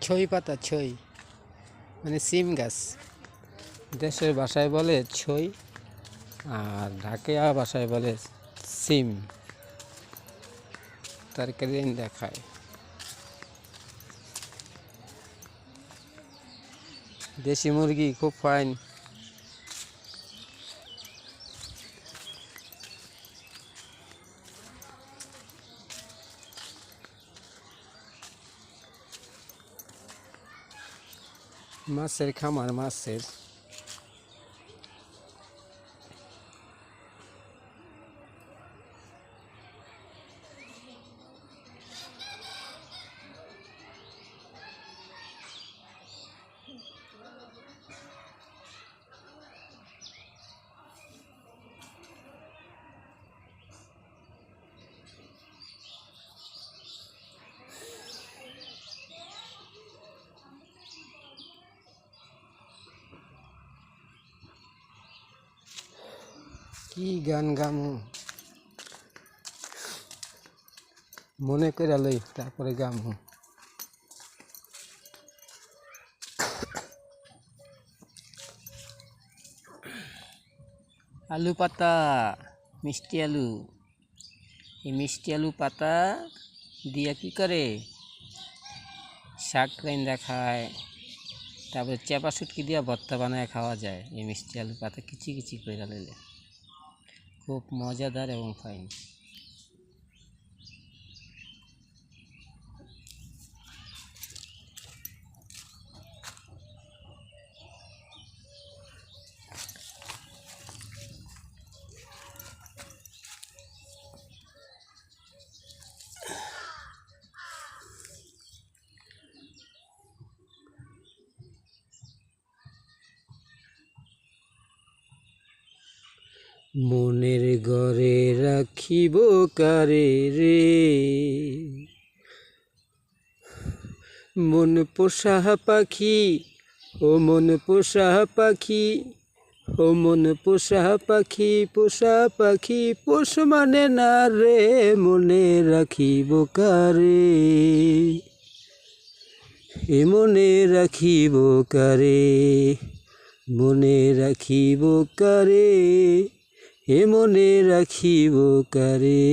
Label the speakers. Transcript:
Speaker 1: ছই পাতা, ছই। মানে সিম গাছ। দেশের ভাষায় বলে ছই, আর ঢাকিয়া ভাষায় বলে সিম। তার তরকারি দেখায়। দেশি মুরগি খুব ফাইন। Master Kamar Master কি গান গামু? মনে করে লই, তারপরে গামু। আলু পাতা, মিষ্টি আলু। এই মিষ্টি আলু পাতা দিয়া কি করে? শাক রাইন্দা খায়, তারপরে চেপা শুটকি দিয়া ভর্তা বানায় খাওয়া যায়। এই মিষ্টি আলু পাতা কিচি কিচি করে লইলে। খুব মজাদার এবং ফাইন মনের ঘরে রাখিব কারে রে? মন পোষা পাখি, ও মন পোষা পাখি, ও মন পোষা পাখি পোষা পাখি পোষ মানে না রে? মনে রাখিব কারে? এ মনে রাখিব কারে? মনে রাখিব কারে? এ মনে রাখিব কারে।